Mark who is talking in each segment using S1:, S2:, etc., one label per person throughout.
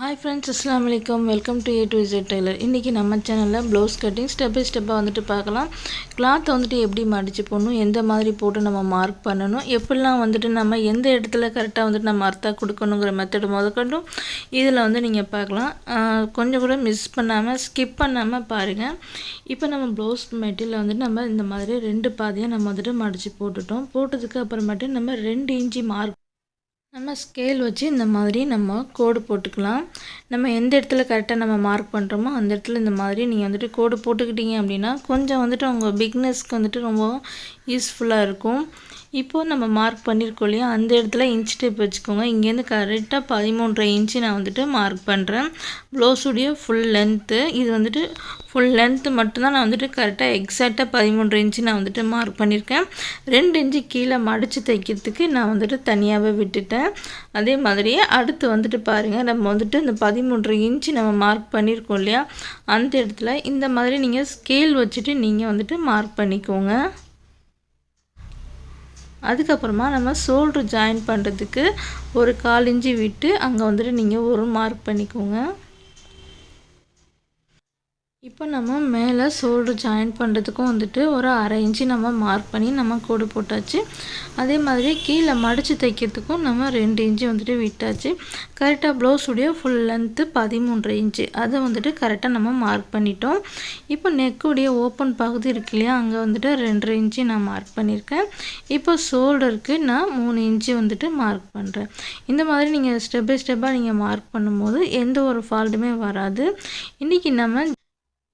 S1: Hi friends அஸ்லாம் வலைக்கம் welcome to A to Z tailor இன்றைக்கி நம்ம சேனலில் ப்ளவுஸ் கட்டிங் ஸ்டெப் பை ஸ்டெப்பாக வந்துட்டு பார்க்கலாம். கிளாத்தை வந்துட்டு எப்படி மடித்து போடணும் எந்த மாதிரி போட்டு நம்ம மார்க் பண்ணணும் எப்படிலாம் வந்துட்டு நம்ம எந்த இடத்துல கரெக்டாக வந்துட்டு நம்ம அர்த்தா கொடுக்கணுங்கிற மெத்தடு முதற்கொண்டும் இதில் வந்து நீங்கள் பார்க்கலாம். கொஞ்சம் கூட மிஸ் பண்ணாமல் ஸ்கிப் பண்ணாமல் பாருங்கள் இப்போ நம்ம ப்ளவுஸ் மெட்டீரியல் வந்துட்டு நம்ம இந்த மாதிரி ரெண்டு பாதியாக நம்ம வந்துட்டு மடித்து போட்டுட்டோம். போட்டதுக்கு அப்புறமேட்டு நம்ம ரெண்டு இன்ச்சி மார்க் நம்ம ஸ்கேல் வச்சு இந்த மாதிரி நம்ம கோடு போட்டுக்கலாம். நம்ம எந்த இடத்துல கரெக்டாக நம்ம மார்க் பண்ணுறோமோ அந்த இடத்துல இந்த மாதிரி நீங்கள் வந்துட்டு கோடு போட்டுக்கிட்டீங்க அப்படின்னா கொஞ்சம் வந்துட்டு உங்கள் பிக்னஸ்க்கு வந்துட்டு ரொம்ப யூஸ்ஃபுல்லாக இருக்கும். இப்போது நம்ம மார்க் பண்ணியிருக்கோம் இல்லையா? அந்த இடத்துல இன்ச் டேப் வச்சுக்கோங்க. இங்கேருந்து கரெக்டாக பதிமூன்றரை இன்ச்சு நான் வந்துட்டு மார்க் பண்ணுறேன் ப்ளவுஸுடைய ஃபுல் லென்த்து இது வந்துட்டு ஃபுல் லென்த்து மட்டும்தான் நான் வந்துட்டு கரெக்டாக எக்ஸாக்டாக பதிமூன்று இன்ச்சு நான் வந்துட்டு மார்க் பண்ணியிருக்கேன் ரெண்டு இன்ச்சு கீழே மடித்து தைக்கிறதுக்கு நான் வந்துட்டு தனியாகவே விட்டுட்டேன். அதே மாதிரியே அடுத்து வந்துட்டு பாருங்கள் நம்ம வந்துட்டு இந்த பதிமூன்று இன்ச்சு நம்ம மார்க் பண்ணியிருக்கோம் இல்லையா? அந்த இடத்துல இந்த மாதிரி நீங்கள் ஸ்கேல் வச்சுட்டு நீங்கள் வந்துட்டு மார்க் பண்ணிக்கோங்க. அதுக்கப்புறமா நம்ம ஷோல்ட்ரு ஜாயின் பண்ணுறதுக்கு ஒரு கால் இஞ்சி விட்டு அங்கே வந்துட்டு நீங்கள் ஒரு மார்க் பண்ணிக்கோங்க. இப்போ நம்ம மேலே சோல்டு ஜாயின் பண்ணுறதுக்கும் வந்துட்டு ஒரு அரை இன்ச்சு நம்ம மார்க் பண்ணி நம்ம கோடு போட்டாச்சு. அதே மாதிரி கீழே மடித்து தைக்கிறதுக்கும் நம்ம ரெண்டு இன்ச்சு வந்துட்டு விட்டாச்சு. கரெக்டாக ப்ளவுஸுடைய ஃபுல் லென்த்து பதிமூன்றரை இன்ச்சு. அதை வந்துட்டு கரெக்டாக நம்ம மார்க் பண்ணிட்டோம். இப்போ நெக்குடைய ஓப்பன் பகுதி இருக்கு இல்லையா அங்கே வந்துட்டு ரெண்டரை இன்ச்சு நான் மார்க் பண்ணியிருக்கேன். இப்போ ஷோல்டருக்கு நான் மூணு இன்ச்சு வந்துட்டு மார்க் பண்ணுறேன் இந்த மாதிரி நீங்கள் ஸ்டெப் பை ஸ்டெப்பாக நீங்கள் மார்க் பண்ணும்போது எந்த ஒரு ஃபால்ட்டுமே வராது. இன்றைக்கி நம்ம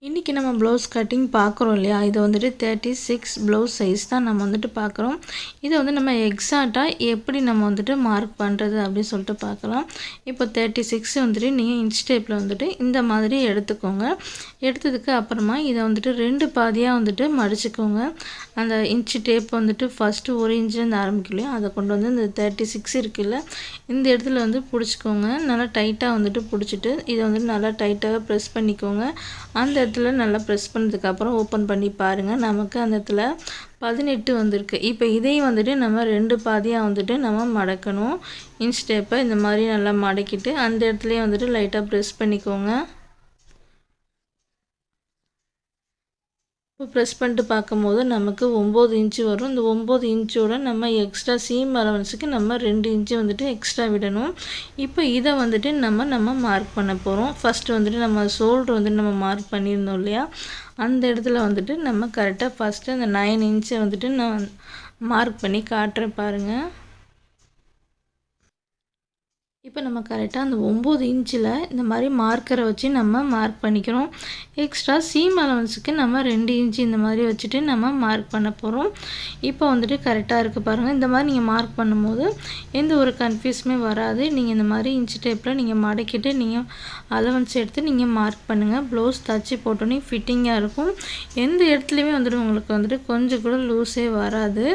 S1: இன்றைக்கி நம்ம ப்ளவுஸ் கட்டிங் பார்க்குறோம் இல்லையா? இது வந்துட்டு தேர்ட்டி சிக்ஸ் ப்ளவுஸ் சைஸ் தான் நம்ம வந்துட்டு பார்க்குறோம். இதை வந்து நம்ம எக்ஸாக்டாக எப்படி நம்ம வந்துட்டு மார்க் பண்ணுறது அப்படின்னு சொல்லிட்டு பார்க்கலாம். இப்போ தேர்ட்டி சிக்ஸ் வந்துட்டு நீங்கள் இன்ச் டேப்பில் வந்துட்டு இந்த மாதிரி எடுத்துக்கோங்க. எடுத்ததுக்கு அப்புறமா இதை வந்துட்டு ரெண்டு பாதியாக வந்துட்டு மடிச்சுக்கோங்க. அந்த இன்ச்சு டேப் வந்துட்டு ஃபஸ்ட்டு ஒரு இன்ச்சுலேருந்து ஆரம்பிக்கலையும் அதை கொண்டு வந்து இந்த தேர்ட்டி சிக்ஸ் இருக்குல்ல இந்த இடத்துல வந்து பிடிச்சிக்கோங்க. நல்லா டைட்டாக வந்துட்டு பிடிச்சிட்டு இதை வந்துட்டு நல்லா டைட்டாக ப்ரெஸ் பண்ணிக்கோங்க. அந்த இடத்துல நல்லா ப்ரெஸ் பண்ணதுக்கப்புறம் ஓப்பன் பண்ணி பாருங்கள் நமக்கு அந்த இடத்துல பதினெட்டு வந்திருக்கு. இப்போ இதையும் வந்துட்டு நம்ம ரெண்டு பாதியாக வந்துட்டு நம்ம மடக்கணும். இன்ஸ்டேப்பை இந்த மாதிரி நல்லா மடக்கிட்டு அந்த இடத்துலையே வந்துட்டு லைட்டாக ப்ரெஸ் பண்ணிக்கோங்க. இப்போ ப்ரெஸ் பண்ணிட்டு பார்க்கும்போது நமக்கு ஒம்பது இன்ச்சு வரும். இந்த ஒம்பது இன்ச்சோட நம்ம எக்ஸ்ட்ரா சீம் அலவன்ஸுக்கு நம்ம ரெண்டு இன்ச்சு வந்துட்டு எக்ஸ்ட்ரா விடணும். இப்போ இதை வந்துட்டு நம்ம நம்ம மார்க் பண்ண போகிறோம் ஃபஸ்ட்டு வந்துட்டு நம்ம ஷோல்டர் வந்துட்டு நம்ம மார்க் பண்ணியிருந்தோம் இல்லையா? அந்த இடத்துல வந்துட்டு நம்ம கரெக்டாக ஃபஸ்ட்டு அந்த நைன் இன்ச்சை வந்துட்டு நான் மார்க் பண்ணி காட்டுறேன் பாருங்கள் இப்போ நம்ம கரெக்டாக அந்த ஒம்பது இன்ச்சில் இந்த மாதிரி மார்க்கரை வச்சு நம்ம மார்க் பண்ணிக்கிறோம். எக்ஸ்ட்ரா சீம் அலவன்ஸுக்கு நம்ம ரெண்டு இன்ச்சு இந்த மாதிரி வச்சுட்டு நம்ம மார்க் பண்ண போகிறோம் இப்போ வந்துட்டு கரெக்டாக இருக்குது பாருங்கள் இந்த மாதிரி நீங்கள் மார்க் பண்ணும்போது எந்த ஒரு கன்ஃபியூஸுமே வராது. நீங்கள் இந்த மாதிரி இன்ச்சு டைப்பில் நீங்கள் மடக்கிட்டு நீங்கள் அலவன்ஸ் எடுத்து நீங்கள் மார்க் பண்ணுங்கள் ப்ளவுஸ் தச்சு போட்டோன்னே ஃபிட்டிங்காக இருக்கும். எந்த இடத்துலையுமே வந்துட்டு உங்களுக்கு வந்துட்டு கொஞ்சம் கூட லூஸே வராது.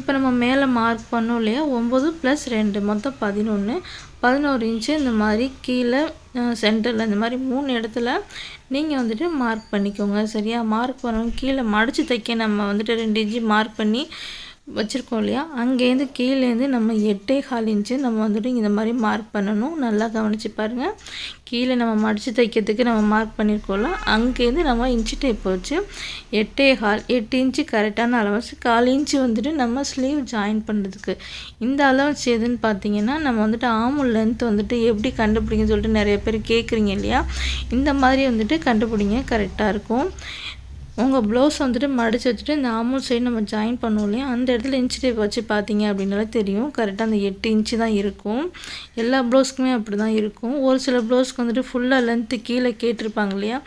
S1: இப்போ நம்ம மேலே மார்க் பண்ணோம் இல்லையா? ஒம்பது ப்ளஸ் ரெண்டு மொத்தம் பதினொன்று பதினோரு இன்ச்சு இந்த மாதிரி கீழே சென்டரில் இந்த மாதிரி மூணு இடத்துல நீங்கள் வந்துட்டு மார்க் பண்ணிக்கோங்க. சரியா? மார்க் பண்ணணும் கீழே மடித்து தைக்க நம்ம வந்துட்டு ரெண்டு இன்ச்சு மார்க் பண்ணி வச்சுருக்கோம் இல்லையா? அங்கேருந்து கீழேருந்து நம்ம எட்டே கால் இன்ச்சு நம்ம வந்துட்டு இந்த மாதிரி மார்க் பண்ணணும். நல்லா கவனித்து பாருங்கள் கீழே நம்ம மடித்து தைக்கிறதுக்கு நம்ம மார்க் பண்ணியிருக்கோம்ல அங்கேருந்து நம்ம இன்ச்சு டேப் வச்சு எட்டே கால் எட்டு இன்ச்சு கரெக்டான அளவச்சு கால் இன்ச்சு வந்துட்டு நம்ம ஸ்லீவ் ஜாயின் பண்ணுறதுக்கு இந்த அளவச்சு எதுன்னு பார்த்தீங்கன்னா நம்ம வந்துட்டு ஆமுல் லென்த் வந்துட்டு எப்படி கண்டுபிடிங்கன்னு சொல்லிட்டு நிறைய பேர் கேட்குறீங்க இல்லையா? இந்த மாதிரி வந்துட்டு கண்டுபிடிங்க. கரெக்டாக இருக்கும். உங்கள் ப்ளவுஸ் வந்துட்டு மடித்து வச்சுட்டு இந்த ஆமூல் சைடு நம்ம ஜாயின் பண்ணுவோம் இல்லையா? அந்த இடத்துல இன்ச் டேப் வச்சு பார்த்தீங்க அப்படின்னாலே தெரியும். கரெக்டாக அந்த எட்டு இன்ச்சு தான் இருக்கும். எல்லா ப்ளவுஸ்க்குமே அப்படி தான் இருக்கும். ஒரு சில ப்ளவுஸ்க்கு வந்துட்டு ஃபுல்லாக லென்த்து கீழே கேட்டிருப்பாங்க இல்லையா?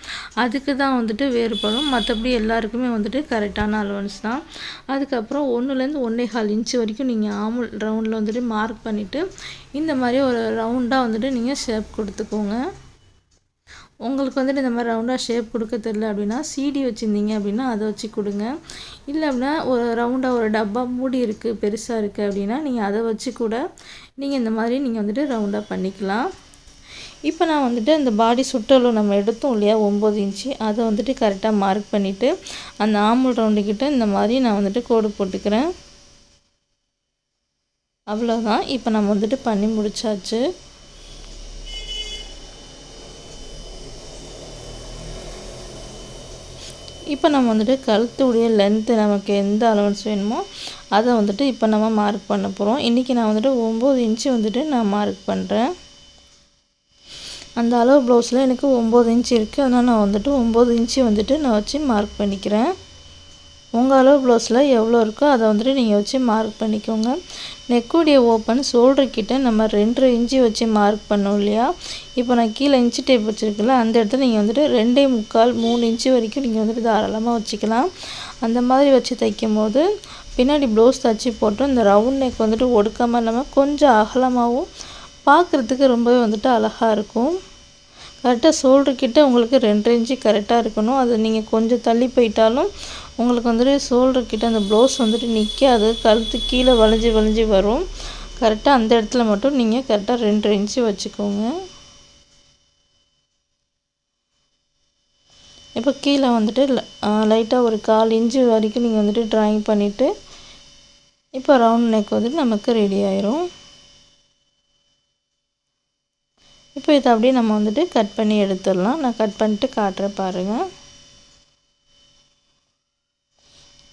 S1: அதுக்கு தான் வந்துட்டு வேறுபடும். மற்றபடி எல்லாருக்குமே வந்துட்டு கரெக்டான அலவன்ஸ் தான். அதுக்கப்புறம் ஒன்றுலேருந்து ஒன்றே கால் இன்ச்சு வரைக்கும் நீங்கள் ஆமுல் ரவுண்டில் வந்துட்டு மார்க் பண்ணிவிட்டு இந்த மாதிரி ஒரு ரவுண்டாக வந்துட்டு நீங்கள் ஷேப் கொடுத்துக்கோங்க. உங்களுக்கு வந்துட்டு இந்த மாதிரி ரவுண்டாக ஷேப் கொடுக்க தெரில அப்படின்னா சீடி வச்சுருந்தீங்க அப்படின்னா அதை வச்சு கொடுங்க. இல்லை அப்படின்னா ஒரு ரவுண்டாக ஒரு டப்பா மூடி இருக்குது பெருசாக இருக்குது அப்படின்னா நீங்கள் அதை வச்சு கூட நீங்கள் இந்த மாதிரி நீங்கள் வந்துட்டு ரவுண்டாக பண்ணிக்கலாம். இப்போ நான் வந்துட்டு அந்த பாடி சுற்றளவு நம்ம எடுத்தோம் இல்லையா ஒம்பது இன்ச்சு அதை வந்துட்டு கரெக்டாக மார்க் பண்ணிவிட்டு அந்த ஆமுல் ரவுண்டுக்கிட்ட இந்த மாதிரி நான் வந்துட்டு கோடு போட்டுக்கிறேன். அவ்வளோதான் இப்போ நம்ம வந்துட்டு பண்ணி முடிச்சாச்சு. இப்போ நம்ம வந்துட்டு கழுத்துடைய லென்த்து நமக்கு எந்த அலவன்ஸ் வேணுமோ அதை வந்துட்டு இப்போ நம்ம மார்க் பண்ண போகிறோம் இன்றைக்கி நான் வந்துட்டு ஒம்பது இன்ச்சு வந்துட்டு நான் மார்க் பண்ணுறேன் அந்த அளவு ப்ளவுஸில் எனக்கு ஒம்பது இன்ச்சு இருக்குது அதனால் நான் வந்துட்டு ஒம்பது இன்ச்சு வந்துட்டு நான் வச்சு மார்க் பண்ணிக்கிறேன். உங்கள் அளவு ப்ளவுஸில் எவ்வளோ இருக்கோ அதை வந்துட்டு நீங்கள் வச்சு மார்க் பண்ணிக்கோங்க. நெக்குடைய ஓப்பன் ஷோல்டர்கிட்ட நம்ம ரெண்டரை இன்ச்சு வச்சு மார்க் பண்ணோம் இல்லையா? இப்போ நான் கீழே இன்ச்சு டேப் வச்சுருக்கல அந்த இடத்துல நீங்கள் வந்துட்டு ரெண்டே முக்கால் மூணு இன்ச்சு வரைக்கும் நீங்கள் வந்துட்டு தாராளமாக வச்சுக்கலாம். அந்த மாதிரி வச்சு தைக்கும் போது பின்னாடி ப்ளவுஸ் தச்சு போட்டு இந்த ரவுண்ட் நெக் வந்துட்டு ஒடுக்காமல் இல்லாமல் கொஞ்சம் அகலமாகவும் பார்க்குறதுக்கு ரொம்பவே வந்துட்டு அழகாக இருக்கும். கரெக்டாக ஷோல்டர்கிட்ட உங்களுக்கு ரெண்டு இன்ச்சு கரெக்டாக இருக்கணும். அது நீங்கள் கொஞ்சம் தள்ளி போயிட்டாலும் உங்களுக்கு வந்துட்டு ஷோல்டர்கிட்ட அந்த ப்ளவுஸ் வந்துட்டு நிற்காது கழுத்து கீழே வளைஞ்சி வளைஞ்சி வரும். கரெக்டாக அந்த இடத்துல மட்டும் நீங்கள் கரெக்டாக ரெண்டு இன்ச்சு வச்சுக்கோங்க. இப்போ கீழே வந்துட்டு லைட்டாக ஒரு கால் இன்ச்சு வரைக்கும் நீங்கள் வந்துட்டு ட்ராயிங் பண்ணிவிட்டு இப்போ ரவுண்ட் நெக் வந்துட்டு நமக்கு ரெடி ஆயிரும். இப்போ இதை அப்படியே நம்ம வந்துட்டு கட் பண்ணி எடுத்துடலாம். நான் கட் பண்ணிட்டு காட்டுறேன் பாருங்கள்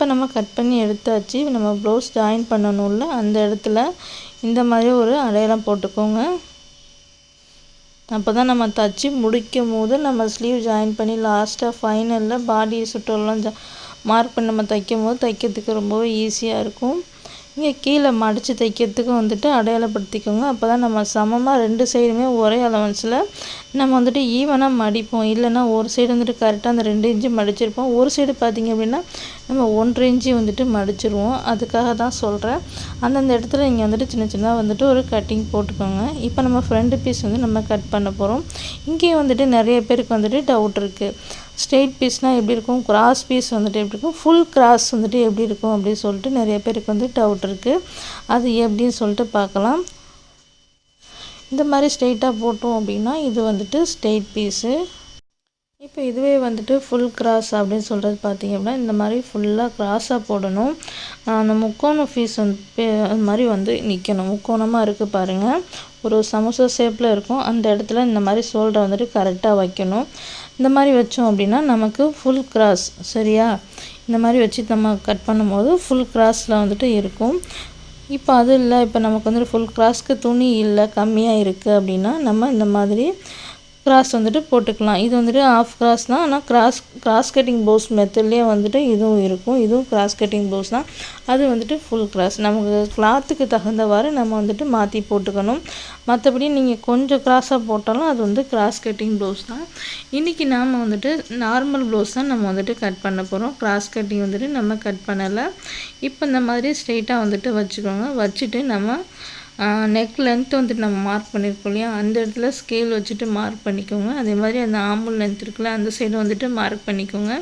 S1: இப்போ நம்ம கட் பண்ணி எடுத்தாச்சு. நம்ம ப்ளவுஸ் ஜாயின் பண்ணணும்ல அந்த இடத்துல இந்த மாதிரி ஒரு அடையாளம் போட்டுக்கோங்க. அப்போ தான் நம்ம தச்சு முடிக்கும் போது நம்ம ஸ்லீவ் ஜாயின் பண்ணி லாஸ்ட்டாக ஃபைனலில் பாடி சுற்றெல்லாம் ஜா மார்க் பண்ணி நம்ம தைக்கும் போது தைக்கிறதுக்கு ரொம்பவே ஈஸியாக இருக்கும். இங்கே கீழே மடித்து தைக்கிறதுக்கு வந்துட்டு அடையாளப்படுத்திக்கோங்க. அப்போ தான் நம்ம சமமாக ரெண்டு சைடுமே ஒரே அலவன்ஸில் நம்ம வந்துட்டு ஈவனாக மடிப்போம். இல்லைன்னா ஒரு சைடு வந்துட்டு கரெக்டாக அந்த ரெண்டு இன்ச்சு மடிச்சிருப்போம். ஒரு சைடு பார்த்திங்க அப்படின்னா நம்ம ஒன்றரை இன்ச்சு வந்துட்டு மடிச்சிருவோம். அதுக்காக தான் சொல்கிறேன் அந்தந்த இடத்துல நீங்கள் வந்துட்டு சின்ன சின்னதாக வந்துட்டு ஒரு கட்டிங் போட்டுக்கோங்க. இப்போ நம்ம ஃப்ரண்ட் பீஸ் வந்து நம்ம கட் பண்ண போகிறோம் இங்கேயும் வந்துட்டு நிறைய பேருக்கு வந்துட்டு டவுட் இருக்குது ஸ்ட்ரெயிட் பீஸ்னால் எப்படி இருக்கும்? கிராஸ் பீஸ் வந்துட்டு எப்படி இருக்கும்? ஃபுல் கிராஸ் வந்துட்டு எப்படி இருக்கும் அப்படின்னு சொல்லிட்டு நிறைய பேருக்கு வந்து டவுட் இருக்குது அது எப்படின்னு சொல்லிட்டு பார்க்கலாம். இந்த மாதிரி ஸ்ட்ரெயிட்டாக போட்டோம் அப்படின்னா இது வந்துட்டு ஸ்ட்ரெயிட் பீஸு இப்போ இதுவே வந்துட்டு ஃபுல் கிராஸ் அப்படின்னு சொல்கிறது பார்த்திங்க அப்படின்னா இந்த மாதிரி ஃபுல்லாக கிராஸாக போடணும். அந்த முக்கோண ஃபீஸ் வந்து அது மாதிரி வந்து நிற்கணும் முக்கோணமாக இருக்குது பாருங்கள் ஒரு சமோசா ஷேப்பில் இருக்கும். அந்த இடத்துல இந்த மாதிரி ஷோல்டரை வந்துட்டு கரெக்டாக வைக்கணும். இந்த மாதிரி வச்சோம் அப்படின்னா நமக்கு ஃபுல் கிராஸ் சரியா? இந்த மாதிரி வச்சு நம்ம கட் பண்ணும்போது ஃபுல் கிராஸில் வந்துட்டு இருக்கும். இப்போ அது இல்லை. இப்போ நமக்கு வந்துட்டு ஃபுல் கிராஸ்க்கு துணி இல்லை. கம்மியாக இருக்குது அப்படின்னா நம்ம இந்த மாதிரி கிராஸ் வந்துட்டு போட்டுக்கலாம். இது வந்துட்டு ஆஃப் கிராஸ் தான். ஆனால் கிராஸ் கிராஸ் கட்டிங் ப்ளவுஸ் மெத்தட்லேயே வந்துட்டு இதுவும் இருக்கும். இதுவும் கிராஸ் கட்டிங் ப்ளவுஸ் தான். அது வந்துட்டு ஃபுல் கிராஸ் நமக்கு கிளாத்துக்கு தகுந்தவாறு நம்ம வந்துட்டு மாற்றி போட்டுக்கணும். மற்றபடி நீங்கள் கொஞ்சம் கிராஸாக போட்டாலும் அது வந்து கிராஸ் கட்டிங் ப்ளவுஸ் தான். இன்றைக்கி நாம் வந்துட்டு நார்மல் ப்ளவுஸ் தான் நம்ம வந்துட்டு கட் பண்ண போகிறோம் கிராஸ் கட்டிங் வந்துட்டு நம்ம கட் பண்ணலை. இப்போ இந்த மாதிரி ஸ்ட்ரெயிட்டாக வந்துட்டு வச்சுக்கோங்க. வச்சுட்டு நம்ம நெக் லென்த் வந்துட்டு நம்ம மார்க் பண்ணியிருக்கோம் இல்லையா? அந்த இடத்துல ஸ்கேல் வச்சுட்டு மார்க் பண்ணிக்கோங்க. அதே மாதிரி அந்த ஆம்புல் லென்த் இருக்குல்ல அந்த சைடு வந்துட்டு மார்க் பண்ணிக்கோங்க.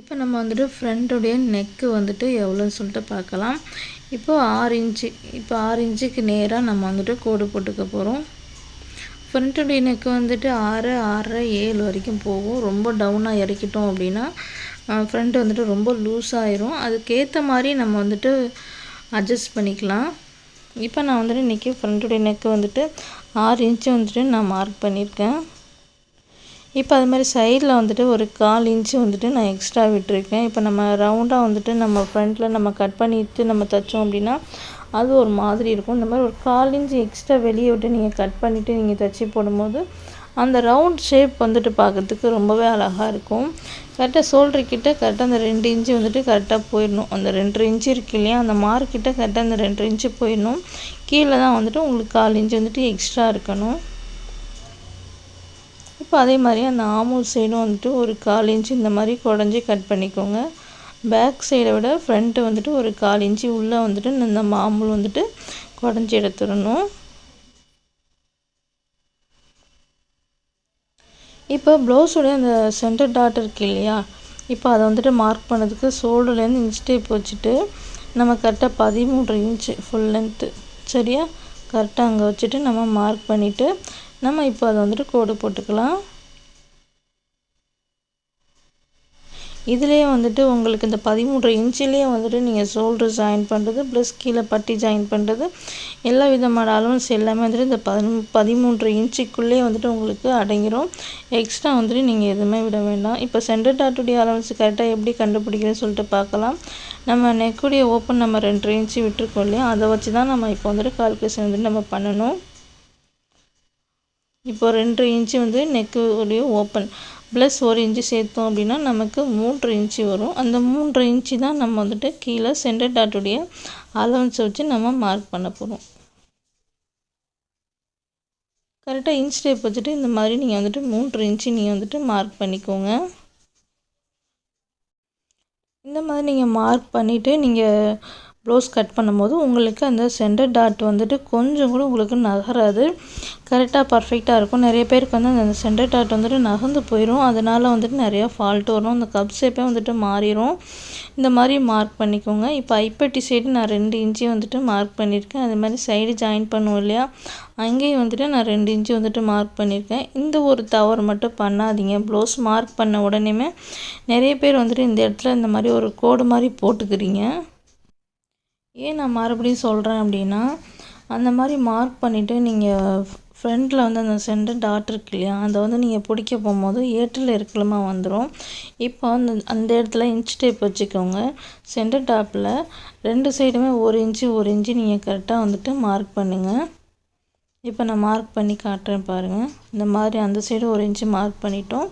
S1: இப்போ நம்ம வந்துட்டு ஃப்ரண்ட்டுடைய நெக்கு வந்துட்டு எவ்வளோன்னு சொல்லிட்டு பார்க்கலாம். இப்போ ஆறு இன்ச்சு இப்போ ஆறு இன்ச்சுக்கு நேராக நம்ம வந்துட்டு கோடு போட்டுக்க போகிறோம் ஃப்ரண்ட்டுடைய நெக்கு வந்துட்டு ஆறு ஆறரை ஏழு வரைக்கும் போகும். ரொம்ப டவுனாக இறக்கிட்டோம் அப்படின்னா ஃப்ரண்ட் வந்துட்டு ரொம்ப லூஸ் ஆயிரும். அதுக்கேற்ற மாதிரி நம்ம வந்துட்டு அட்ஜஸ்ட் பண்ணிக்கலாம். இப்போ நான் வந்துட்டு இன்றைக்கி ஃப்ரண்ட்டுடைய நெக்கு வந்துட்டு ஆறு இன்ச்சு வந்துட்டு நான் மார்க் பண்ணியிருக்கேன். இப்போ அது மாதிரி சைடில் வந்துட்டு ஒரு கால் இன்ச்சு வந்துட்டு நான் எக்ஸ்ட்ரா விட்டுருக்கேன். இப்போ நம்ம ரவுண்டாக வந்துட்டு நம்ம ஃப்ரண்ட்டில் நம்ம கட் பண்ணிவிட்டு நம்ம தைச்சோம் அப்படின்னா அது ஒரு மாதிரி இருக்கும். இந்த மாதிரி ஒரு கால் இன்ச்சு எக்ஸ்ட்ரா வெளியே விட்டு நீங்கள் கட் பண்ணிவிட்டு நீங்கள் தைச்சி போடும்போது அந்த ரவுண்ட் ஷேப் வந்துட்டு பார்க்குறதுக்கு ரொம்பவே அழகாக இருக்கும். கரெக்டாக சோல்டர்கிட்ட கரெக்டாக அந்த ரெண்டு இன்ச்சு வந்துட்டு கரெக்டாக போயிடணும். அந்த ரெண்டு இன்ச்சு இருக்கு இல்லையா அந்த மார்க்கிட்ட கரெக்டாக அந்த ரெண்டு இன்ச்சு போயிடணும். கீழே தான் வந்துட்டு உங்களுக்கு கால் இன்ச்சு வந்துட்டு எக்ஸ்ட்ரா இருக்கணும். இப்போ அதே மாதிரி அந்த ஆமூல் சைடும் வந்துட்டு ஒரு கால் இன்ச்சு இந்த மாதிரி குடஞ்சி கட் பண்ணிக்கோங்க. பேக் சைடை விட ஃப்ரண்ட்டு வந்துட்டு ஒரு கால் இன்ச்சு உள்ளே வந்துட்டு இந்த மாமூல் வந்துட்டு குடஞ்சி எடுத்துடணும். இப்போ ப்ளவுஸோடைய அந்த சென்டர் டாட் இருக்கு இல்லையா? இப்போ அதை வந்துட்டு மார்க் பண்ணதுக்கு ஷோல்டர்லேருந்து இன்ச் டேப் வச்சுட்டு நம்ம கரெக்டாக பதிமூன்று இன்ச்சு ஃபுல் லென்த்து சரியா? கரெக்டாக அங்கே வச்சுட்டு நம்ம மார்க் பண்ணிவிட்டு நம்ம இப்போ அதை வந்துட்டு கோடு போட்டுக்கலாம். இதுலேயே வந்துட்டு உங்களுக்கு இந்த பதிமூன்று இன்ச்சிலேயே வந்துட்டு நீங்கள் ஷோல்டர் ஜாயின் பண்ணுறது ப்ளஸ் கீழே பட்டி ஜாயின் பண்ணுறது எல்லா விதமான அலவன்ஸ் எல்லாமே வந்துட்டு இந்த பதி பதிமூன்று இன்ச்சுக்குள்ளேயே வந்துட்டு உங்களுக்கு அடங்கிடும் எக்ஸ்ட்ரா வந்துட்டு நீங்கள் எதுவுமே விட வேண்டாம். இப்போ சென்டர் டாட்டுடைய அலவன்ஸ் கரெக்டாக எப்படி கண்டுபிடிக்கிறேன்னு சொல்லிட்டு பார்க்கலாம். நம்ம நெக்குடைய ஓப்பன் நம்ம ரெண்டு இன்ச்சு விட்டுருக்கோம் இல்லையா? அதை வச்சு தான் நம்ம இப்போ வந்துட்டு கால்குலேஷன் வந்துட்டு நம்ம பண்ணணும். இப்போ ரெண்டு இன்ச்சு வந்து நெக்குடைய ஓப்பன் ப்ளஸ் ஒரு இன்ச்சு சேர்த்தோம் அப்படின்னா நமக்கு மூன்று இன்ச்சு வரும். அந்த மூன்று இன்ச்சு தான் நம்ம வந்துட்டு கீழே சென்டர் டாட்டுடைய அலவன்ஸை வச்சு நம்ம மார்க் பண்ண போகிறோம் கரெக்டாக இன்ச் டேப் வச்சுட்டு இந்த மாதிரி நீங்கள் வந்துட்டு மூன்று இன்ச்சு நீங்கள் வந்துட்டு மார்க் பண்ணிக்கோங்க. இந்த மாதிரி நீங்கள் மார்க் பண்ணிவிட்டு நீங்கள் ப்ளவுஸ் கட் பண்ணும்போது உங்களுக்கு அந்த சென்டர் டாட் வந்துட்டு கொஞ்சம் கூட உங்களுக்கு நகராது. கரெக்டாக பர்ஃபெக்டாக இருக்கும். நிறைய பேருக்கு வந்து அந்த சென்டர் டாட் வந்துட்டு நகர்ந்து போயிடும் அதனால் வந்துட்டு நிறையா ஃபால்ட் வரும். அந்த கப் ஷேப்பே வந்துட்டு மாறிடும் இந்த மாதிரி மார்க் பண்ணிக்கோங்க. இப்போ ஐப்பட்டி சைடு நான் ரெண்டு இன்ச்சு வந்துட்டு மார்க் பண்ணியிருக்கேன் அது மாதிரி சைடு ஜாயின் பண்ணுவோம் இல்லையா? அங்கேயும் வந்துட்டு நான் ரெண்டு இன்ச்சு வந்துட்டு மார்க் பண்ணியிருக்கேன் இந்த ஒரு தவறு மட்டும் பண்ணாதீங்க. ப்ளவுஸ் மார்க் பண்ண உடனேமே நிறைய பேர் வந்துட்டு இந்த இடத்துல இந்த மாதிரி ஒரு கோடு மாதிரி போட்டுக்கிறீங்க. ஏன் நான் மறுபடியும் சொல்கிறேன் அப்படின்னா அந்த மாதிரி மார்க் பண்ணிவிட்டு நீங்கள் ஃப்ரண்ட்டில் வந்து அந்த சென்டர் டாட் இருக்கு இல்லையா அதை வந்து நீங்கள் பிடிக்க போகும்போது ஏற்றில் இருக்கலமா வந்துடும் இப்போ அந்த அந்த இடத்துல இன்ச் டேப் வச்சுக்கோங்க. சென்டர் டாப்பில் ரெண்டு சைடுமே ஒரு இன்ச்சு ஒரு இன்ச்சு நீங்கள் கரெக்டாக வந்துட்டு மார்க் பண்ணுங்கள் இப்போ நான் மார்க் பண்ணி காட்டுறேன் பாருங்கள் இந்த மாதிரி அந்த சைடு ஒரு இன்ச்சு மார்க் பண்ணிட்டோம்.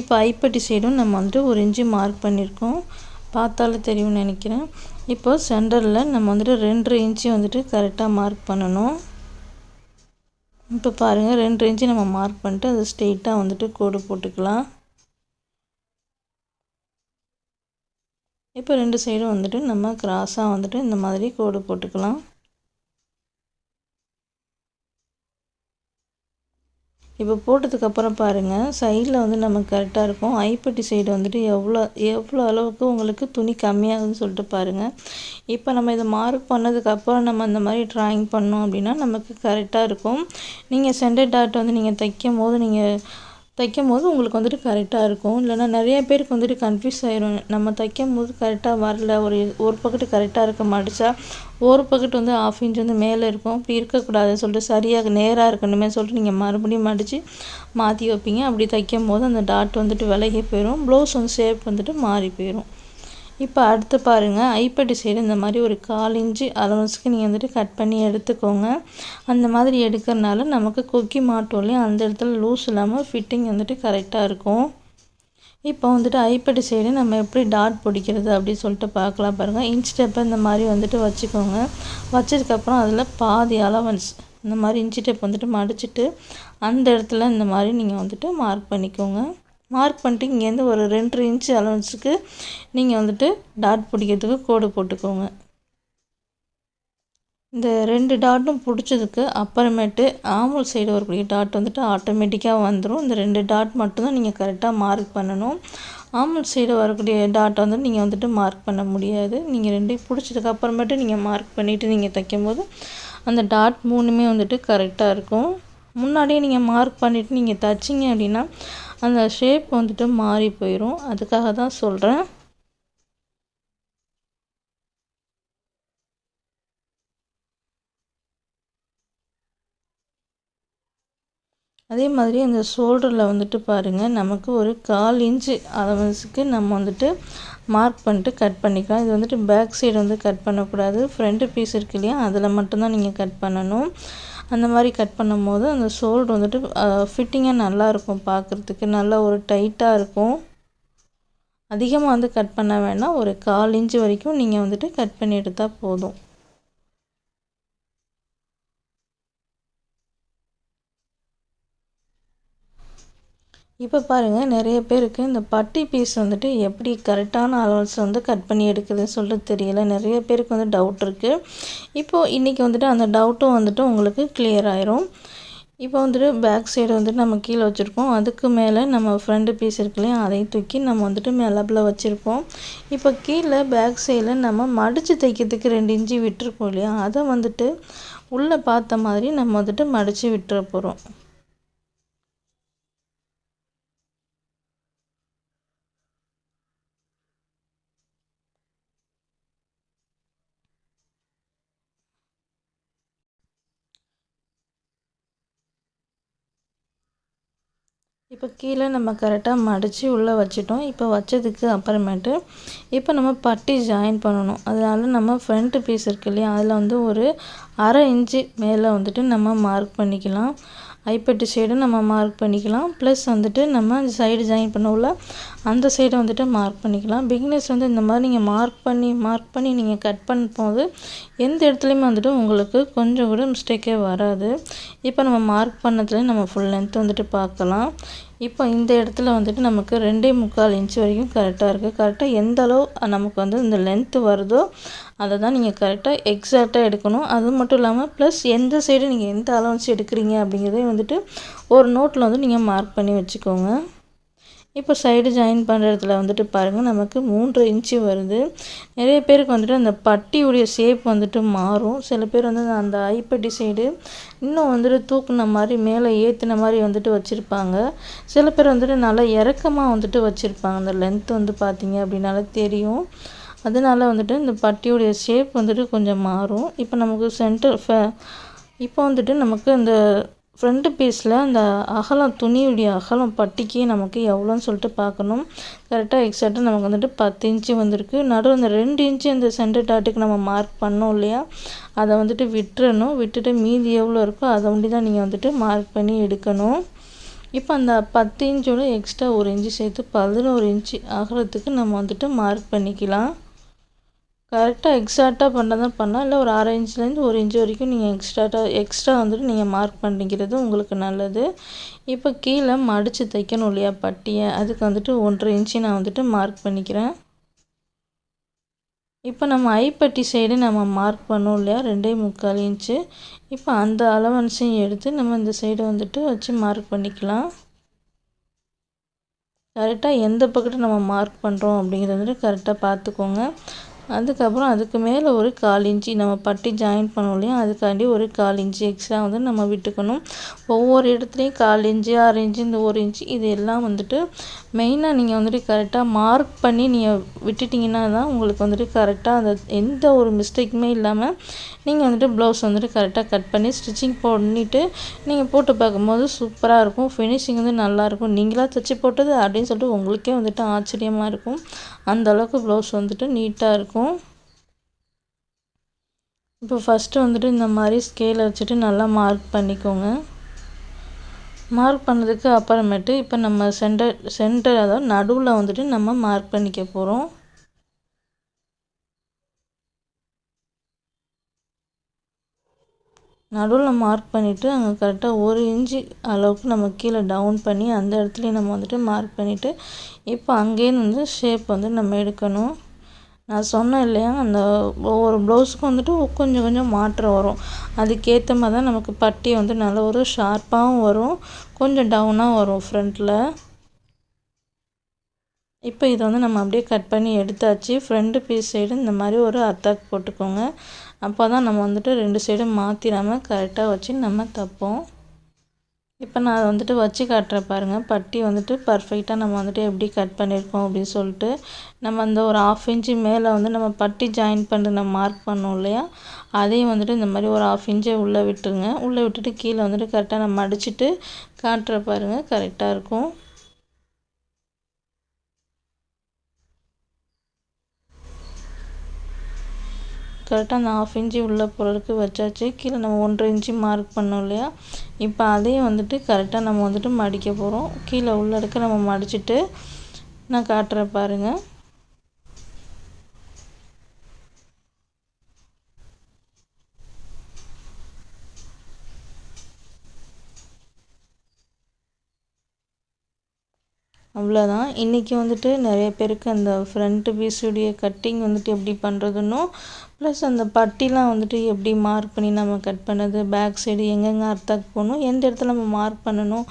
S1: இப்போ ஐப்பட்டி சைடும் நம்ம வந்துட்டு ஒரு இன்ச்சு மார்க் பண்ணியிருக்கோம். பார்த்தாலே தெரியும்னு நினைக்கிறேன். இப்போ சென்டரில் நம்ம வந்துட்டு ரெண்டு இன்ச்சு வந்துட்டு கரெக்டாக மார்க் பண்ணணும். இப்போ பாருங்கள் ரெண்டு இன்ச்சு நம்ம மார்க் பண்ணிட்டு அதை ஸ்ட்ரெயிட்டாக வந்துட்டு கோடு போட்டுக்கலாம். இப்போ ரெண்டு சைடும் வந்துட்டு நம்ம கிராஸாக வந்துட்டு இந்த மாதிரி கோடு போட்டுக்கலாம். இப்போ போட்டதுக்கப்புறம் பாருங்கள் சைடில் வந்து நமக்கு கரெக்டாக இருக்கும். ஐப்பட்டி சைடு வந்துட்டு எவ்வளோ எவ்வளோ அளவுக்கு உங்களுக்கு துணி கம்மியாகுதுன்னு சொல்லிட்டு பாருங்கள் இப்போ நம்ம இதை மார்க் பண்ணதுக்கப்புறம் நம்ம அந்த மாதிரி ட்ராயிங் பண்ணோம் அப்படின்னா நமக்கு கரெக்டாக இருக்கும். நீங்கள் சென்டர் டாட் வந்து நீங்கள் தைக்கும் போது நீங்கள் தைக்கும் போது உங்களுக்கு வந்துட்டு கரெக்டாக இருக்கும். இல்லைனா நிறைய பேருக்கு வந்துட்டு கன்ஃபியூஸ் ஆயிரும். நம்ம தைக்கும் போது கரெக்டாக வரல. ஒரு ஒரு பக்கெட்டு கரெக்டாக இருக்க மாட்டுச்சா? ஒரு பக்கெட் வந்து ஆஃப் இன்ச் வந்து மேலே இருக்கும். அப்படி இருக்கக்கூடாதுன்னு சொல்லிட்டு சரியாக நேராக இருக்கணுமே சொல்லிட்டு நீங்கள் மறுபடியும் மடித்து மாற்றி வைப்பீங்க. அப்படி தைக்கும் போது அந்த டாட் வந்துட்டு விலகி போயிடும் ப்ளவுஸ் வந்து ஷேப் வந்துட்டு மாறி போயிடும் இப்போ அடுத்து பாருங்கள் ஐப்பட்டி சைடு இந்த மாதிரி ஒரு கால் இன்ச்சு அலவன்ஸுக்கு நீங்கள் வந்துட்டு கட் பண்ணி எடுத்துக்கோங்க. அந்த மாதிரி எடுக்கிறனால நமக்கு கொக்கி மாட்டோலையும் அந்த இடத்துல லூஸ் இல்லாமல் ஃபிட்டிங் வந்துட்டு கரெக்டாக இருக்கும். இப்போ வந்துட்டு ஐப்பட்டி சைடு நம்ம எப்படி டாட் பிடிக்கிறது அப்படின்னு சொல்லிட்டு பார்க்கலாம் பாருங்கள் இன்ச் டெப்பை இந்த மாதிரி வந்துட்டு வச்சுக்கோங்க. வச்சதுக்கப்புறம் அதில் பாதி அலவன்ஸ் இந்த மாதிரி இன்ச் டெப் வந்துட்டு மடிச்சுட்டு அந்த இடத்துல இந்த மாதிரி நீங்கள் வந்துட்டு மார்க் பண்ணிக்கோங்க. மார்க் பண்ணிட்டு இங்கேருந்து ஒரு ரெண்டு இன்ச்சு அலவன்ஸுக்கு நீங்கள் வந்துட்டு டாட் பிடிக்கிறதுக்கு கோடு போட்டுக்கோங்க. இந்த ரெண்டு டாட்டும் பிடிச்சதுக்கு அப்புறமேட்டு ஆமுல் சைடு வரக்கூடிய டாட் வந்துட்டு ஆட்டோமேட்டிக்காக வந்துடும் இந்த ரெண்டு டாட் மட்டும்தான் நீங்கள் கரெக்டாக மார்க் பண்ணணும். ஆமுல் சைடு வரக்கூடிய டாட்டை வந்து நீங்கள் வந்துட்டு மார்க் பண்ண முடியாது. நீங்கள் ரெண்டையும் பிடிச்சதுக்கு அப்புறமேட்டு நீங்கள் மார்க் பண்ணிவிட்டு நீங்கள் தைக்கும்போது அந்த டாட் மூணுமே வந்துட்டு கரெக்டாக இருக்கும். முன்னாடியே நீங்கள் மார்க் பண்ணிவிட்டு நீங்கள் தைச்சிங்க அப்படின்னா அந்த ஷேப் வந்துட்டு மாறி போயிடும் அதுக்காக தான் சொல்கிறேன் அதே மாதிரி இந்த ஷோல்டரில் வந்துட்டு பாருங்கள் நமக்கு ஒரு கால் இன்ச்சு அளவுக்கு நம்ம வந்துட்டு மார்க் பண்ணிட்டு கட் பண்ணிக்கலாம். இது வந்துட்டு பேக் சைடு வந்து கட் பண்ணக்கூடாது. ஃப்ரண்ட்டு பீஸ் இருக்கு இல்லையா? அதில் மட்டும்தான் நீங்கள் கட் பண்ணணும். அந்த மாதிரி கட் பண்ணும்போது அந்த ஷோல்டர் வந்துட்டு ஃபிட்டிங்காக நல்லாயிருக்கும் பார்க்குறதுக்கு. நல்லா ஒரு டைட்டாக இருக்கும். அதிகமாக வந்து கட் பண்ண வேணாம். ஒரு கால் இன்ச்சு வரைக்கும் நீங்கள் வந்துட்டு கட் பண்ணி எடுத்தால் போதும். இப்போ பாருங்கள் நிறைய பேருக்கு இந்த பட்டி பீஸ் வந்துட்டு எப்படி கரெக்டான அளவுஸ் வந்து கட் பண்ணி எடுக்குதுன்னு சொல்லிட்டு தெரியல. நிறைய பேருக்கு வந்து டவுட் இருக்குது இப்போது இன்றைக்கி வந்துட்டு அந்த டவுட்டும் வந்துட்டு உங்களுக்கு கிளியர் ஆயிரும். இப்போ வந்துட்டு பேக் சைடு வந்துட்டு நம்ம கீழே வச்சுருக்கோம் அதுக்கு மேலே நம்ம ஃப்ரண்ட்டு பீஸ் இருக்கு இல்லையா அதையும் தூக்கி நம்ம வந்துட்டு மேலப்பில் வச்சுருப்போம். இப்போ கீழே பேக் சைடில் நம்ம மடித்து தைக்கிறதுக்கு ரெண்டு இன்ச்சு விட்டுருப்போம் இல்லையா அதை வந்துட்டு உள்ளே பார்த்த மாதிரி நம்ம வந்துட்டு மடித்து விட்டுற போகிறோம் இப்போ கீழே நம்ம கரெக்டாக மடித்து உள்ளே வச்சிட்டோம். இப்போ வச்சதுக்கு அப்புறமேட்டு இப்போ நம்ம பட்டி ஜாயின் பண்ணணும். அதனால நம்ம ஃப்ரண்ட் பீஸ் இருக்கு இல்லையா? அதில் வந்து ஒரு அரை இன்ச்சு மேலே வந்துட்டு நம்ம மார்க் பண்ணிக்கலாம். ஐப்பட்டி சைடும் நம்ம மார்க் பண்ணிக்கலாம். ப்ளஸ் வந்துட்டு நம்ம சைடு ஜாயின் பண்ணவுல அந்த சைடை வந்துட்டு மார்க் பண்ணிக்கலாம். பிகினர்ஸ் வந்து இந்த மாதிரி நீங்கள் மார்க் பண்ணி மார்க் பண்ணி நீங்கள் கட் பண்ணும்போது எந்த இடத்துலையுமே வந்துட்டு உங்களுக்கு கொஞ்சம் கூட மிஸ்டேக்கே வராது. இப்போ நம்ம மார்க் பண்ணதுலேயும் நம்ம ஃபுல் லென்த் வந்துட்டு பார்க்கலாம். இப்போ இந்த இடத்துல வந்துட்டு நமக்கு ரெண்டே முக்கால் இன்ச் வரைக்கும் கரெக்டாக இருக்குது கரெக்டாக எந்த அளவு நமக்கு வந்து இந்த லென்த்து வருதோ அதை தான் நீங்கள் கரெக்டாக எக்ஸாக்டாக எடுக்கணும். அது மட்டும் இல்லாமல் ப்ளஸ் எந்த சைடு நீங்கள் எந்த அலவன்ஸ் எடுக்கிறீங்க அப்படிங்கிறதையும் வந்துட்டு ஒரு நோட்டில் வந்து நீங்கள் மார்க் பண்ணி வச்சுக்கோங்க. இப்போ சைடு ஜாயின் பண்ணுற இடத்துல வந்துட்டு பாருங்கள் நமக்கு மூன்று இன்ச்சு வருது. நிறைய பேருக்கு வந்துட்டு அந்த பட்டியுடைய ஷேப் வந்துட்டு மாறும். சில பேர் வந்து அந்த ஐப்பட்டி சைடு இன்னும் வந்துட்டு தூக்குன மாதிரி மேலே ஏற்றின மாதிரி வந்துட்டு வச்சுருப்பாங்க. சில பேர் வந்துட்டு நல்லா இறக்கமாக வந்துட்டு வச்சுருப்பாங்க. அந்த லென்த் வந்து பார்த்திங்க அப்படின்னால தெரியும். அதனால வந்துட்டு இந்த பட்டியுடைய ஷேப் வந்துட்டு கொஞ்சம் மாறும். இப்போ நமக்கு சென்டர் இப்போ வந்துட்டு நமக்கு இந்த ஃப்ரண்ட் பீஸில் அந்த அகலம் துணியுடைய அகலம் பட்டிக்கு நமக்கு எவ்வளோன்னு சொல்லிட்டு பார்க்கணும். கரெக்டாக எக்ஸாக்டாக நமக்கு வந்துட்டு பத்து இன்ச்சு வந்திருக்கு. நடுவில் அந்த ரெண்டு இன்ச்சு அந்த சென்டர் டாட்டுக்கு நம்ம மார்க் பண்ணோம் இல்லையா? அதை வந்துட்டு விட்டுறணும். விட்டுட்டு மீதி எவ்வளோ இருக்கோ அதை ஒண்டி தான் நீங்கள் வந்துட்டு மார்க் பண்ணி எடுக்கணும். இப்போ அந்த பத்து இன்ச்சோட எக்ஸ்ட்ரா ஒரு இன்ச்சு சேர்த்து பதினோரு இன்ச்சு அகலத்துக்கு நம்ம வந்துட்டு மார்க் பண்ணிக்கலாம். கரெக்டாக எக்ஸாக்டாக பண்ணதான் பண்ணலாம் இல்லை ஒரு அரை இன்ச்லேருந்து ஒரு இன்ச் வரைக்கும் நீங்கள் எக்ஸ்ட்ராட்டாக எக்ஸ்ட்ரா வந்துட்டு நீங்கள் மார்க் பண்ணிக்கிறது உங்களுக்கு நல்லது. இப்போ கீழே மடித்து தைக்கணும் இல்லையா பட்டியை? அதுக்கு வந்துட்டு ஒன்றரை இன்ச்சு நான் வந்துட்டு மார்க் பண்ணிக்கிறேன். இப்போ நம்ம ஐப்பட்டி சைடு நம்ம மார்க் பண்ணோம் இல்லையா? ரெண்டே முக்கால் இன்ச்சு இப்போ அந்த அலவன்ஸையும் எடுத்து நம்ம இந்த சைடு வந்துட்டு வச்சு மார்க் பண்ணிக்கலாம். கரெக்டாக எந்த பக்கத்தில் நம்ம மார்க் பண்ணுறோம் அப்படிங்கிறது வந்துட்டு கரெக்டாக பார்த்துக்கோங்க. அதுக்கப்புறம் அதுக்கு மேலே ஒரு கால் இன்ச்சு நம்ம பட்டி ஜாயின் பண்ணோம் இல்லையா? அதுக்காண்டி ஒரு கால் இன்ச்சு எக்ஸ்ட்ரா வந்து நம்ம விட்டுக்கணும். ஒவ்வொரு இடத்துலையும் கால் இன்ச்சு ஆறு இன்ச்சு இந்த ஒரு இன்ச்சு இது எல்லாம் வந்துட்டு மெயினாக நீங்கள் வந்துட்டு கரெக்டாக மார்க் பண்ணி நீங்கள் விட்டுட்டிங்கன்னா தான் உங்களுக்கு வந்துட்டு கரெக்டாக அந்த எந்த ஒரு மிஸ்டேக்குமே இல்லாமல் நீங்கள் வந்துட்டு ப்ளவுஸ் வந்துட்டு கரெக்டாக கட் பண்ணி ஸ்டிச்சிங் பண்ணிவிட்டு நீங்கள் போட்டு பார்க்கும்போது சூப்பராக இருக்கும். ஃபினிஷிங் வந்து நல்லாயிருக்கும் நீங்களாக தைச்சி போட்டது அப்படின்னு சொல்லிட்டு உங்களுக்கே வந்துட்டு ஆச்சரியமாக இருக்கும். அந்த அளவுக்கு ப்ளவுஸ் வந்துட்டு நீட்டாக இருக்கும். இப்போ ஃபஸ்ட்டு வந்துட்டு இந்த மாதிரி ஸ்கேலை வச்சுட்டு நல்லா மார்க் பண்ணிக்கோங்க. மார்க் பண்ணதுக்கு அப்புறமேட்டு இப்போ நம்ம சென்டர் சென்டர் அதாவது நடுவில் வந்துட்டு நம்ம மார்க் பண்ணிக்க போகிறோம் நடுவில் மார்க் பண்ணிவிட்டு அங்கே கரெக்டாக ஒரு இன்ச்சு அளவுக்கு நம்ம கீழே டவுன் பண்ணி அந்த இடத்துலையும் நம்ம வந்துட்டு மார்க் பண்ணிவிட்டு இப்போ அங்கேயே வந்து ஷேப் வந்து நம்ம எடுக்கணும். நான் சொன்னேன் இல்லையா அந்த ஒவ்வொரு ப்ளவுஸுக்கும் வந்துட்டு கொஞ்சம் கொஞ்சம் மாற்றம் வரும். அதுக்கேற்ற மாதிரி தான் நமக்கு பட்டி வந்து நல்ல ஒரு ஷார்ப்பாகவும் வரும் கொஞ்சம் டவுனாக வரும் ஃப்ரண்ட்டில் இப்போ இதை வந்து நம்ம அப்படியே கட் பண்ணி எடுத்தாச்சு. ஃப்ரண்ட் பீஸ் சைடு இந்த மாதிரி ஒரு அத்தாக் போட்டுக்கோங்க. அப்போ தான் நம்ம வந்துட்டு ரெண்டு சைடும் மாற்றிடாமல் கரெக்டாக வச்சு நம்ம தைப்போம். இப்போ நான் வந்துட்டு வச்சு காட்டுறேன் பாருங்கள் பட்டி வந்துட்டு பர்ஃபெக்டாக நம்ம வந்துட்டு எப்படி கட் பண்ணியிருக்கோம் அப்படின்னு சொல்லிட்டு நம்ம அந்த ஒரு ஆஃப் இன்ச்சு மேலே வந்து நம்ம பட்டி ஜாயின் பண்ணி நம்ம மார்க் பண்ணோம் இல்லையா? அதையும் வந்துட்டு இந்த மாதிரி ஒரு ஆஃப் இன்ச்சை உள்ளே விட்டுருங்க. உள்ளே விட்டுட்டு கீழே வந்துட்டு கரெக்டாக நம்ம அடிச்சுட்டு காட்டுற பாருங்கள் கரெக்டாக இருக்கும். கரெக்டாக அந்த ஆஃப் இன்ச்சு உள்ள பொருளுக்கு வச்சாச்சு. கீழே நம்ம ஒன்றரை இன்ச்சு மார்க் பண்ணோம் இல்லையா? இப்போ அதையும் வந்துட்டு கரெக்டாக நம்ம வந்துட்டு மடிக்க போகிறோம் கீழே உள்ள இருக்க நம்ம மடிச்சுட்டு நான் காட்டுறேன் பாருங்கள் அவ்வளோதான் இன்றைக்கி வந்துட்டு நிறைய பேருக்கு அந்த ஃப்ரண்ட்டு பீஸுடைய கட்டிங் வந்துட்டு எப்படி பண்ணுறதுன்னும் ப்ளஸ் அந்த பட்டிலாம் வந்துட்டு எப்படி மார்க் பண்ணி நம்ம கட் பண்ணது? பேக் சைடு எங்கெங்கே அர்த்தாக்கு போகணும் எந்த இடத்துல நம்ம மார்க் பண்ணணும்?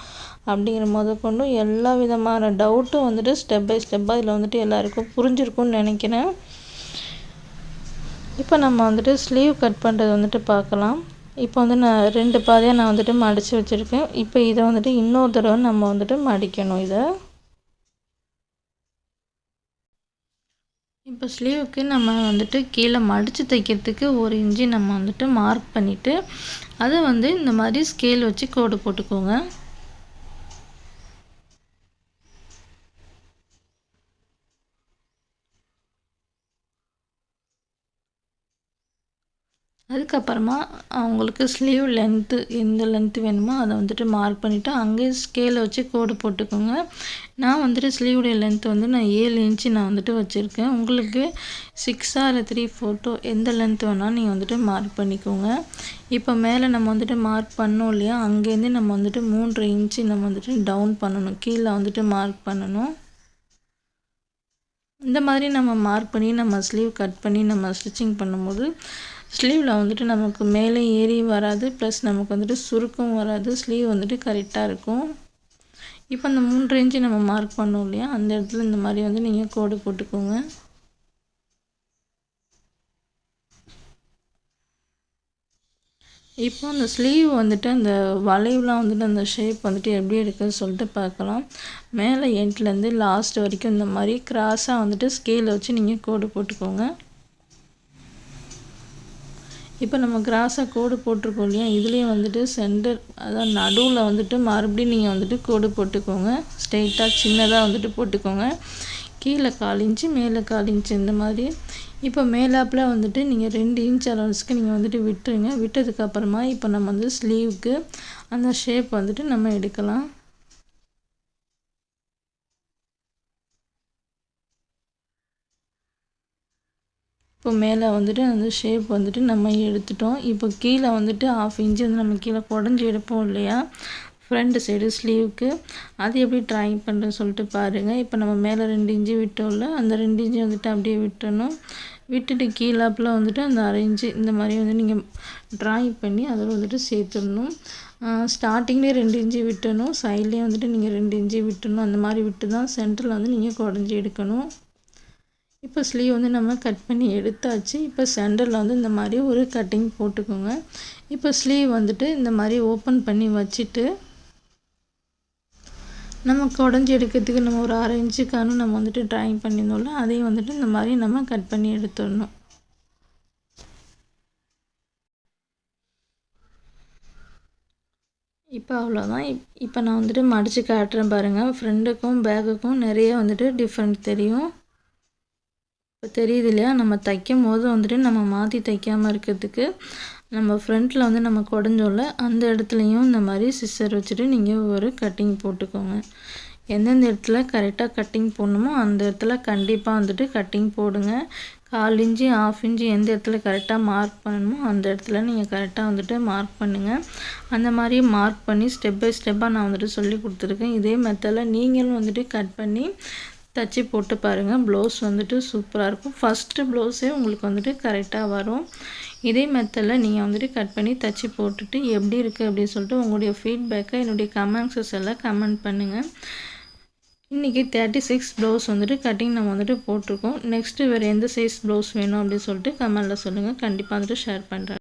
S1: அப்படிங்கிற முத கொண்டு எல்லா விதமான டவுட்டும் வந்துட்டு ஸ்டெப் பை ஸ்டெப்பாக இதில் வந்துட்டு எல்லாருக்கும் புரிஞ்சிருக்கும்னு நினைக்கிறேன். இப்போ நம்ம வந்துட்டு ஸ்லீவ் கட் பண்ணுறது வந்துட்டு பார்க்கலாம். இப்போ வந்து நான் ரெண்டு பாதையாக நான் வந்துட்டு மடித்து வச்சுருக்கேன். இப்போ இதை வந்துட்டு இன்னொரு தடவை நம்ம வந்துட்டு மடிக்கணும் இதை. இப்போ ஸ்லீவுக்கு நம்ம வந்துட்டு கீழே மடித்து தைக்கிறதுக்கு ஒரு இன்ச்சு நம்ம வந்துட்டு மார்க் பண்ணிவிட்டு அதை வந்து இந்த மாதிரி ஸ்கேல் வச்சு கோடு போட்டுக்கோங்க. அதுக்கப்புறமா அவங்களுக்கு ஸ்லீவ் லென்த்து எந்த லென்த்து வேணுமோ அதை வந்துட்டு மார்க் பண்ணிவிட்டு அங்கேயே ஸ்கேலை வச்சு கோடு போட்டுக்கோங்க. நான் வந்துட்டு ஸ்லீவுடைய லென்த் வந்து நான் ஏழு இன்ச்சு நான் வந்துட்டு வச்சுருக்கேன். உங்களுக்கு சிக்ஸ் இல்லை த்ரீ ஃபோட்டோ எந்த லென்த் வேணாலும் நீங்கள் வந்துட்டு மார்க் பண்ணிக்கோங்க. இப்போ மேலே நம்ம வந்துட்டு மார்க் பண்ணோம் இல்லையா? அங்கேருந்து நம்ம வந்துட்டு மூன்று இன்ச்சு நம்ம வந்துட்டு டவுன் பண்ணணும். கீழே வந்துட்டு மார்க் பண்ணணும். இந்த மாதிரி நம்ம மார்க் பண்ணி நம்ம ஸ்லீவ் கட் பண்ணி நம்ம ஸ்டிச்சிங் பண்ணும்போது ஸ்லீவில் வந்துட்டு நமக்கு மேலே ஏறி வராது ப்ளஸ் நமக்கு வந்துட்டு சுருக்கம் வராது. ஸ்லீவ் வந்துட்டு கரெக்டாக இருக்கும். இப்போ அந்த மூன்று இன்ச்சு நம்ம மார்க் பண்ணோம் இல்லையா? அந்த இடத்துல இந்த மாதிரி வந்து நீங்கள் கோடு போட்டுக்கோங்க. இப்போ அந்த ஸ்லீவ் வந்துட்டு அந்த வளைவுலாம் வந்துட்டு அந்த ஷேப் வந்துட்டு எப்படி இருக்குதுன்னு சொல்லிட்டு பார்க்கலாம். மேலே எண்ட்லேருந்து லாஸ்ட் வரைக்கும் இந்த மாதிரி கிராஸாக வந்துட்டு ஸ்கேலை வச்சு நீங்கள் கோடு போட்டுக்கோங்க. இப்போ நம்ம கிராஸாக கோடு போட்டிருக்கோம் இல்லையா? இதுலேயும் வந்துட்டு சென்டர் அதான் நடுவில் வந்துட்டு மறுபடியும் நீங்கள் வந்துட்டு கோடு போட்டுக்கோங்க. ஸ்ட்ரெயிட்டாக சின்னதாக வந்துட்டு போட்டுக்கோங்க. கீழே கால் இன்ச்சு மேலே கால் இன்ச்சு இந்த மாதிரி. இப்போ மேலாப்பில் வந்துட்டு நீங்கள் ரெண்டு இன்ச் அளவுக்கு நீங்கள் வந்துட்டு விட்டுருங்க. விட்டதுக்கப்புறமா இப்போ நம்ம வந்து ஸ்லீவுக்கு அந்த ஷேப் வந்துட்டு நம்ம எடுக்கலாம். இப்போ மேலே வந்துட்டு அந்த ஷேப் வந்துட்டு நம்ம எடுத்துட்டோம். இப்போ கீழே வந்துட்டு ஆஃப் இன்ச்சு வந்து நம்ம கீழே குடஞ்சி எடுப்போம் இல்லையா? ஃப்ரண்ட் சைடு ஸ்லீவுக்கு அது எப்படி ட்ராயிங் பண்ணுறேன்னு சொல்லிட்டு பாருங்கள் இப்போ நம்ம மேலே ரெண்டு இன்ச்சு விட்டோம்ல அந்த ரெண்டு இன்ச்சு வந்துட்டு அப்படியே விட்டணும் விட்டுட்டு கீழாப்பில் வந்துட்டு அந்த அரை இந்த மாதிரி வந்து நீங்கள் ட்ராயிங் பண்ணி அதில் வந்துட்டு சேர்த்துடணும். ஸ்டார்டிங்லேயே ரெண்டு இன்ச்சு விட்டணும். சைட்லேயே வந்துட்டு நீங்கள் ரெண்டு இன்ச்சு விட்டணும். அந்த மாதிரி விட்டு தான் சென்டரில் வந்து நீங்கள் குடஞ்சி எடுக்கணும். இப்போ ஸ்லீவ் வந்து நம்ம கட் பண்ணி எடுத்தாச்சு. இப்போ சென்டரில் வந்து இந்த மாதிரி ஒரு கட்டிங் போட்டுக்கோங்க. இப்போ ஸ்லீவ் வந்துட்டு இந்த மாதிரி ஓப்பன் பண்ணி வச்சுட்டு நம்ம குடஞ்சி எடுக்கிறதுக்கு நம்ம ஒரு அரை இன்ச்சுக்கான நம்ம வந்துட்டு ட்ராயிங் பண்ணியிருந்தோம்ல அதையும் வந்துட்டு இந்த மாதிரி நம்ம கட் பண்ணி எடுத்துடணும். இப்போ அவ்வளோதான் இப் இப்போ நான் வந்துட்டு மடித்து காட்டுறேன் பாருங்கள் ஃப்ரெண்டுக்கும் பேக்குக்கும் நிறைய வந்துட்டு டிஃப்ரெண்ட் தெரியும். இப்போ தெரியுது இல்லையா? நம்ம தைக்கும் போது வந்துட்டு நம்ம மாற்றி தைக்காமல் இருக்கிறதுக்கு நம்ம ஃப்ரண்ட்டில் வந்து நம்ம குடஞ்சோல அந்த இடத்துலையும் இந்த மாதிரி சிஸ்டர் வச்சுட்டு நீங்கள் ஒரு கட்டிங் போட்டுக்கோங்க. எந்தெந்த இடத்துல கரெக்டாக கட்டிங் போடணுமோ அந்த இடத்துல கண்டிப்பாக வந்துட்டு கட்டிங் போடுங்க. கால் இன்ச்சு ஆஃப் இன்ச்சு எந்த இடத்துல கரெக்டாக மார்க் பண்ணணுமோ அந்த இடத்துல நீங்கள் கரெக்டாக வந்துட்டு மார்க் பண்ணுங்கள் அந்த மாதிரி மார்க் பண்ணி ஸ்டெப் பை ஸ்டெப்பாக நான் வந்துட்டு சொல்லி கொடுத்துருக்கேன். இதே மெத்தடில் நீங்களும் வந்துட்டு கட் பண்ணி தச்சு போட்டு பாருங்கள் ப்ளவுஸ் வந்துட்டு சூப்பராக இருக்கும். ஃபஸ்ட்டு ப்ளவுஸே உங்களுக்கு வந்துட்டு கரெக்டாக வரும். இதே மெத்தடில் நீங்கள் வந்துட்டு கட் பண்ணி தச்சு போட்டுட்டு எப்படி இருக்குது அப்படின்னு சொல்லிட்டு உங்களுடைய ஃபீட்பேக்கை என்னுடைய கமெண்ட்ஸஸ் எல்லாம் கமெண்ட் பண்ணுங்கள் இன்றைக்கி தேர்ட்டி சிக்ஸ் ப்ளவுஸ் வந்துட்டு கட்டிங் நம்ம வந்துட்டு போட்டிருக்கோம். நெக்ஸ்ட்டு வேறு எந்த சைஸ் ப்ளவுஸ் வேணும் அப்படின்னு சொல்லிட்டு கமெண்டில் சொல்லுங்கள் கண்டிப்பாக வந்துட்டு ஷேர் பண்ணுறேன்